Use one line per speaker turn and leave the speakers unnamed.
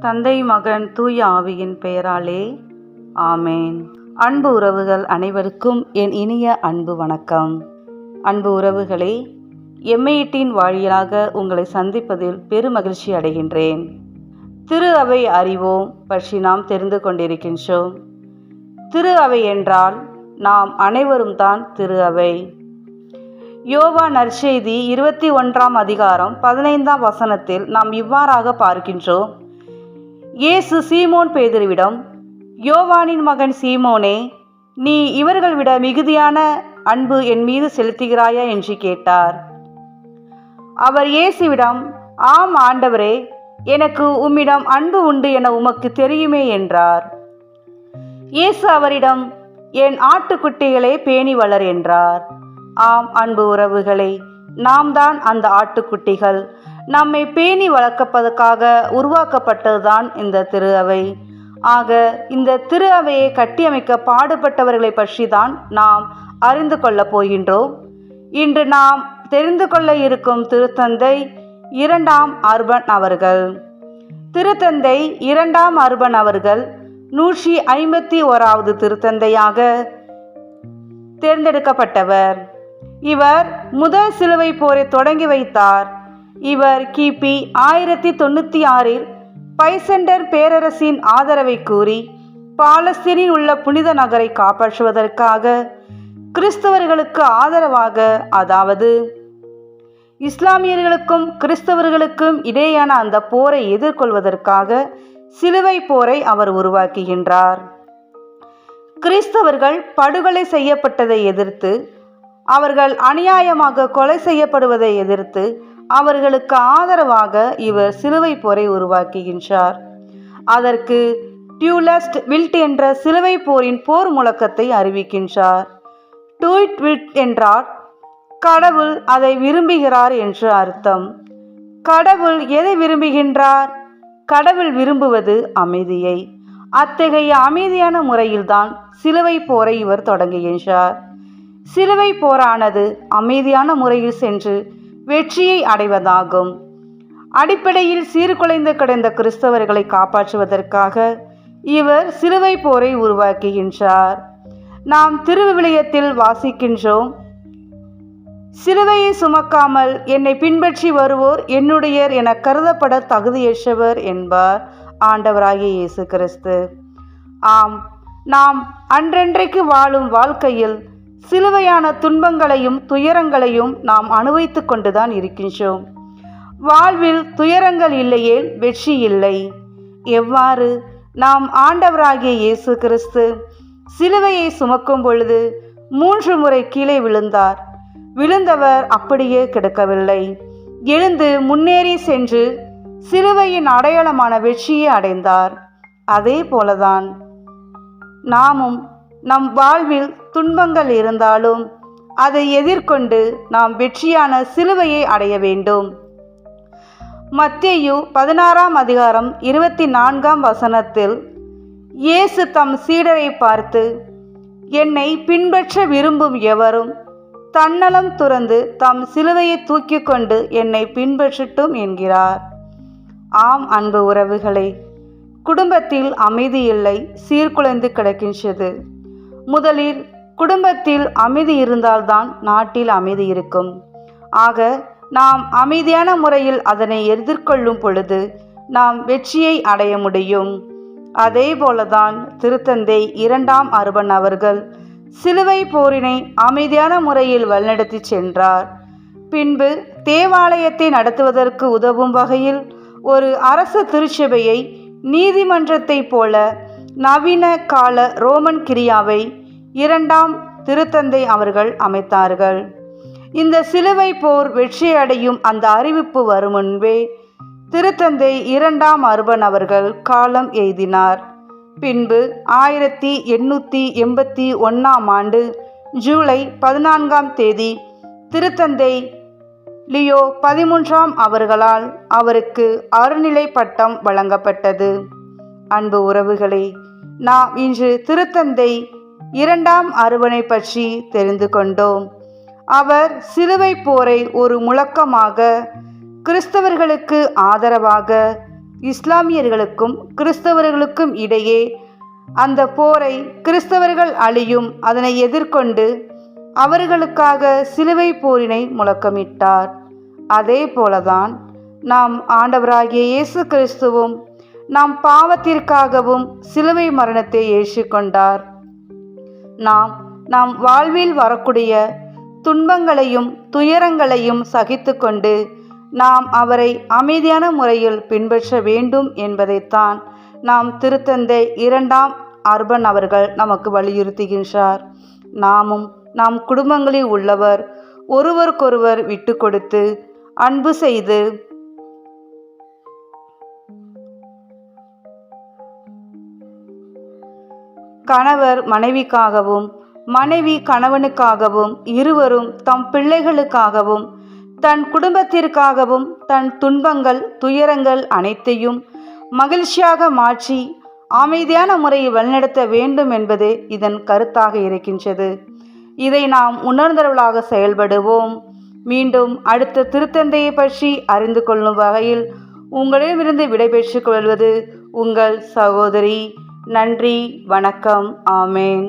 தந்தை மகன் தூய ஆவியின் பெயராலே ஆமேன். அன்பு உறவுகள் அனைவருக்கும் என் இனிய அன்பு வணக்கம். அன்பு உறவுகளே எம்ஐடியின் வாயிலாக உங்களை சந்திப்பதில் பெருமகிழ்ச்சி அடைகின்றேன். திரு அவை அறிவோம் பற்றி நாம் தெரிந்து கொண்டிருக்கின்றோம். திரு அவை என்றால் நாம் அனைவரும் தான் திரு அவை. யோவா நற்செய்தி இருபத்தி ஒன்றாம் அதிகாரம் பதினைந்தாம் வசனத்தில் நாம் இவ்வாறாக பார்க்கின்றோம். இயேசு சீமோன் பேதுருவிடம் யோவானின் மகன் சீமோனே நீ இவர்கள் விட மிகுதியான அன்பு என் மீது செலுத்துகிறாயா? என்று கேட்டார். அவர் இயேசுவிடம் ஆம் ஆண்டவரே எனக்கு உம்மிடம் அன்பு உண்டு என உமக்கு தெரியுமே என்றார். இயேசு அவரிடம் என் ஆட்டுக்குட்டிகளே பேணி வளர் என்றார். ஆம் அன்பு உறவுகளை நாம் தான் அந்த ஆட்டுக்குட்டிகள். நம்மை பேணி வளர்க்கப்பதற்காக உருவாக்கப்பட்டதுதான் இந்த திரு அவை. ஆக இந்த திரு அவையை கட்டியமைக்க பாடுபட்டவர்களை பற்றி தான் நாம் அறிந்து கொள்ளப் போகின்றோம். இன்று நாம் தெரிந்து கொள்ள இருக்கும் திருத்தந்தை இரண்டாம் அர்பன் அவர்கள். திருத்தந்தை இரண்டாம் அர்பன் அவர்கள் நூற்றி ஐம்பத்தி ஓராவது திருத்தந்தையாக தேர்ந்தெடுக்கப்பட்டவர். இவர் முதல் சிலுவை போரை தொடங்கி வைத்தார். இவர் கிபி ஆயிரத்தி தொண்ணூற்றி ஆறில் பைசண்டர் பேரரசின் ஆதரவை கூறி பாலஸ்தீனில் உள்ள புனித நகரை காப்பாற்றுவதற்காக கிறிஸ்தவர்களுக்கு ஆதரவாக அதாவது இஸ்லாமியர்களுக்கும் கிறிஸ்தவர்களுக்கும் இடையேயான அந்த போரை எதிர்கொள்வதற்காக சிலுவை போரை அவர் உருவாக்குகின்றார். கிறிஸ்தவர்கள் படுகொலை செய்யப்பட்டதை எதிர்த்து அவர்கள் அநியாயமாக கொலை செய்யப்படுவதை எதிர்த்து அவர்களுக்கு ஆதரவாக இவர் சிலுவை போரை உருவாக்குகின்றார். அதற்கு டியூலஸ்ட் வில்ட் என்ற சிலுவை போரின் போர் முழக்கத்தை அறிவிக்கின்றார். டூயிட் வில்ட் என்றால் கடவுள் அதை விரும்புகிறார் என்று அர்த்தம். கடவுள் எதை விரும்புகின்றார்? கடவுள் விரும்புவது அமைதியை. அத்தகைய அமைதியான முறையில்தான் சிலுவை போரை இவர் தொடங்குகின்றார். சிலுவை போரானது அமைதியான முறையில் சென்று வெற்றியை அடைவதாகும். அடிப்படையில் சீர்குலைந்து கிடந்த கிறிஸ்தவர்களை காப்பாற்றுவதற்காக இவர் சிலுவை போரை உருவாக்குகின்றார். நாம் திருவிவிலியத்தில் வாசிக்கின்றோம் சிலுவையை சுமக்காமல் என்னை பின்பற்றி வருவோர் என்னுடையர் என கருதப்பட தகுதியற்றவர் என்பார் ஆண்டவராகிய இயேசு கிறிஸ்து. ஆம் நாம் அன்றன்றைக்கு வாழும் வாழ்க்கையில் சிலுவையான துன்பங்களையும் துயரங்களையும் நாம் அனுபவித்து கொண்டுதான் இருக்கின்றோம். வாழ்வில் துயரங்கள் இல்லையே வெற்றி இல்லை. எவ்வாறு? நாம் ஆண்டவராகிய இயேசு கிறிஸ்து சிலுவையை சுமக்கும் பொழுது மூன்று முறை கீழே விழுந்தார். விழுந்தவர் அப்படியே கிடக்கவில்லை. எழுந்து முன்னேறி சென்று சிலுவையின் அடையாளமான வெற்றியை அடைந்தார். அதே போலதான் நாமும் நம் வாழ்வில் துன்பங்கள் இருந்தாலும் அதை எதிர்கொண்டு நாம் வெற்றியான சிலுவையை அடைய வேண்டும். மத்தேயு பதினாறாம் அதிகாரம் இருபத்தி நான்காம் வசனத்தில் இயேசு தம் சீடரை பார்த்து என்னை பின்பற்ற விரும்பும் எவரும் தன்னலம் துறந்து தம் சிலுவையை தூக்கி கொண்டு என்னை பின்பற்றட்டும் என்கிறார். ஆம் அன்பு உறவுகளே குடும்பத்தில் அமைதி இல்லை சீர்குலைந்து கிடக்கின்றது. முதலில் குடும்பத்தில் அமைதி இருந்தால்தான் நாட்டில் அமைதி இருக்கும். ஆக நாம் அமைதியான முறையில் அதனை எதிர்கொள்ளும் பொழுது நாம் வெற்றியை அடைய முடியும். அதே போலதான் திருத்தந்தை இரண்டாம் அருபன் அவர்கள் சிலுவை போரினை அமைதியான முறையில் வழிநடத்தி சென்றார். பின்பு தேவாலயத்தை நடத்துவதற்கு உதவும் வகையில் ஒரு அரச திருச்சபையை நீதிமன்றத்தைப் போல நவீன கால ரோமன் கிரியாவை இரண்டாம் திருத்தந்தை அவர்கள் அமைத்தார்கள். இந்த சிலுவை போர் வெற்றியடையும் அந்த அறிவிப்பு வரும் முன்பே திருத்தந்தை இரண்டாம் அருபன் அவர்கள் காலம் எய்தினார். பின்பு ஆயிரத்தி எண்ணூற்றி எண்பத்தி ஒன்றாம் ஆண்டு ஜூலை பதினான்காம் தேதி திருத்தந்தை லியோ பதிமூன்றாம் அவர்களால் அவருக்கு அருநிலை பட்டம் வழங்கப்பட்டது. அன்பு உறவுகளே நாம் இன்று திருத்தந்தை இரண்டாம் அருவனை பற்றி தெரிந்து கொண்டோம். அவர் சிலுவை போரை ஒரு முழக்கமாக கிறிஸ்தவர்களுக்கு ஆதரவாக இஸ்லாமியர்களுக்கும் கிறிஸ்தவர்களுக்கும் இடையே அந்த போரை கிறிஸ்தவர்கள் அழியும் அதனை எதிர்கொண்டு அவர்களுக்காக சிலுவை போரினை முழக்கமிட்டார். அதே போலதான் நாம் ஆண்டவராகிய இயேசு கிறிஸ்துவும் நாம் பாவத்திற்காகவும் சிலுவை மரணத்தை ஏற்றுக்கொண்டார். நாம் நாம் வாழ்வில் வரக்கூடிய துன்பங்களையும் துயரங்களையும் சகித்துக்கொண்டு நாம் அவரை அமைதியான முறையில் பின்பற்ற வேண்டும் என்பதைத்தான் நாம் திருத்தந்தை இரண்டாம் அர்பன் அவர்கள் நமக்கு வலியுறுத்துகின்றார். நாமும் நாம் குடும்பங்களில் உள்ளவர் ஒருவருக்கொருவர் விட்டு கொடுத்து அன்பு செய்து கணவர் மனைவிக்காகவும் மனைவி கணவனுக்காகவும் இருவரும் தம் பிள்ளைகளுக்காகவும் தன் குடும்பத்திற்காகவும் தன் துன்பங்கள் துயரங்கள் அனைத்தையும் மகிழ்ச்சியாக மாற்றி அமைதியான முறையில் வழிநடத்த வேண்டும் என்பது இதன் கருத்தாக இருக்கின்றது. இதை நாம் உணர்ந்தவர்களாக செயல்படுவோம். மீண்டும் அடுத்த திருத்தந்தையை பற்றி அறிந்து கொள்ளும் வகையில் உங்களிடமிருந்து விடைபெற்றுக் கொள்வது உங்கள் சகோதரி நன்றி வணக்கம் ஆமேன்.